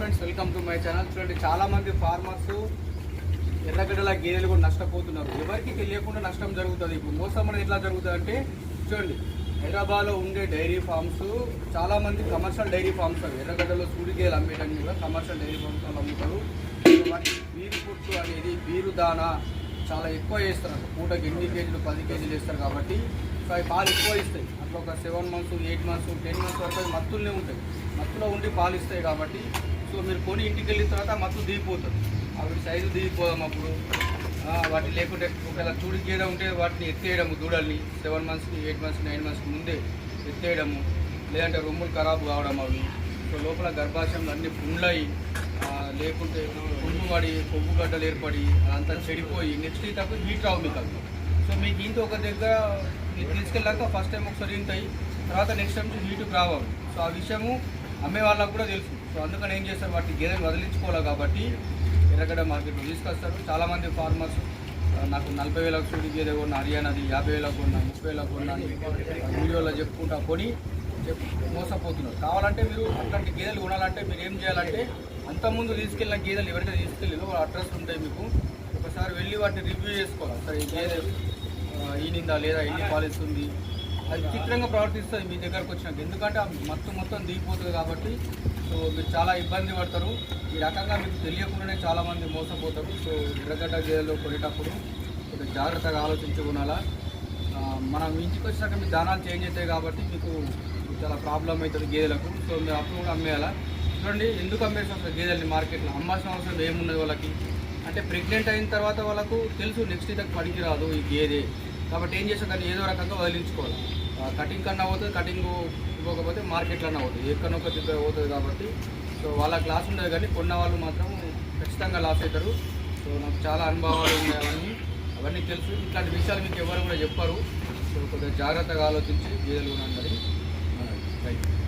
Friends welcome to my channel చూడండి చాలామంది farmers ఎర్రగడ్డల గేదెలు కూడా నష్టపోతున్నారు. ఎవరికి తెలియకుండా నష్టం జరుగుతుంది. ఇప్పుడు మోసం అనేది ఎట్లా జరుగుతుంది అంటే చూడండి హైదరాబాద్లో ఉండే డైరీ ఫార్మ్స్ చాలామంది కమర్షియల్ డైరీ ఫార్మ్స్ అవి ఎర్రగడ్డలో సూడిగేలు గేదెలు కూడా కమర్షియల్ డైరీ ఫార్మ్స్ వాళ్ళు అమ్ముతారు. వాటి బీరు పుట్టు అనేది బీరు దానా చాలా ఎక్కువ వేస్తారు పూటకి ఎన్ని కేజీలు పది కేజీలు వేస్తారు కాబట్టి సో అవి పాలు ఎక్కువ ఇస్తాయి. అట్లా ఒక seven months eight months ten months వరకు మత్తులనే ఉంటాయి. మత్తులో ఉండి పాలు ఇస్తాయి కాబట్టి సో మీరు కొని ఇంటికి వెళ్ళిన తర్వాత మత్తు దిగిపోతుంది. అవి సైజు దిగిపోదాం అప్పుడు. వాటిని వాటి లేకుంటే ఒకవేళ చూడి గేదె ఉంటే వాటిని ఎత్తేయడము దూడల్ని సెవెన్ మంత్స్కి ఎయిట్ మంత్స్ నైన్ మంత్స్కి ముందే ఎత్తేయడము. లేదంటే రొమ్ములు ఖరాబు కావడం అవి. సో లోపల గర్భాశయంలో అన్ని పుండ్లయి లేకుంటే పుండు పడి కొవ్వు గడ్డలు ఏర్పడి అంతా చెడిపోయి నెక్స్ట్ తప్ప హీట్ రావు మీకు సో మీకు ఇంత ఒక దగ్గర తీసుకెళ్ళాక ఫస్ట్ టైం ఒకసారి ఇంటాయి తర్వాత నెక్స్ట్ టైం హీట్కి రావాలి సో ఆ విషయము అమ్మే వాళ్ళకు కూడా తెలుసు. సో అందుకని ఏం చేస్తారు? వాటిని గేదెలు వదిలించుకోవాలి కాబట్టి ఎర్రగడ్డ మార్కెట్లో తీసుకొస్తారు. చాలామంది ఫార్మర్స్ నాకు నలభై వేలకు సూడి గేదె కొన్నా హర్యానాది యాభై వేలకు కొన్నా ముప్పై వేలకు కొన్నా వీడియోలో చెప్పుకుంటా కొని చెప్ మోసపోతున్నారు. కావాలంటే మీరు అట్లాంటి గేదెలు కొనాలంటే మీరు ఏం చేయాలంటే అంతకుముందు తీసుకెళ్ళిన గేదెలు ఎవరైతే తీసుకెళ్ళిందో వాళ్ళ అడ్రస్ ఉంటాయి మీకు. ఒకసారి వెళ్ళి వాటిని రివ్యూ చేసుకోవాలి. సరే ఈ గేదె ఈనిందా లేదా ఎన్ని పాలిస్తుంది? అది చిత్రంగా ప్రవర్తిస్తుంది మీ దగ్గరకు వచ్చినాక. ఎందుకంటే మొత్తం మత్తు మొత్తం దిగిపోతుంది కాబట్టి సో మీరు చాలా ఇబ్బంది పడతారు. ఈ రకంగా మీకు తెలియకుండానే చాలామంది మోసపోతారు. సో ఎర్రగడ్డ గేదెలు కొనేటప్పుడు కొంచెం జాగ్రత్తగా ఆలోచించి మనం ఇంటికి వచ్చినాక మీ దానాలు చేంజ్ అవుతాయి కాబట్టి మీకు చాలా ప్రాబ్లం అవుతుంది గేదెలకు. సో మీరు అప్పుడు కూడా అమ్మేయాలా? చూడండి ఎందుకు అమ్మేసి వస్తారు గేదెల్ని మార్కెట్లో? అమ్మాల్సిన అవసరం ఏమున్నది వాళ్ళకి? అంటే ప్రెగ్నెంట్ అయిన తర్వాత వాళ్ళకు తెలుసు నెక్స్ట్ ఇదకు పనికిరాదు ఈ గేదె. కాబట్టి ఏం చేసాం దాన్ని ఏదో రకంగా వదిలించుకోవాలి. ఆ, కటింగ్ కన్నా పోతుంది కటింగ్ ఇవ్వకపోతే మార్కెట్లో అన్నా అవుతుంది దగ్గర పోతుంది కాబట్టి. సో వాళ్ళ క్లాస్ ఉండదు కానీ కొన్న వాళ్ళు మాత్రం ఖచ్చితంగా లాస్ అవుతారు. సో నాకు చాలా అనుభవాలు ఉన్నాయి అవన్నీ. అవన్నీ తెలుసు. ఇట్లాంటి విషయాలు మీకు ఎవరు కూడా చెప్పారు. సో కొద్దిగా జాగ్రత్తగా ఆలోచించి కూడా కొనండి. Thank you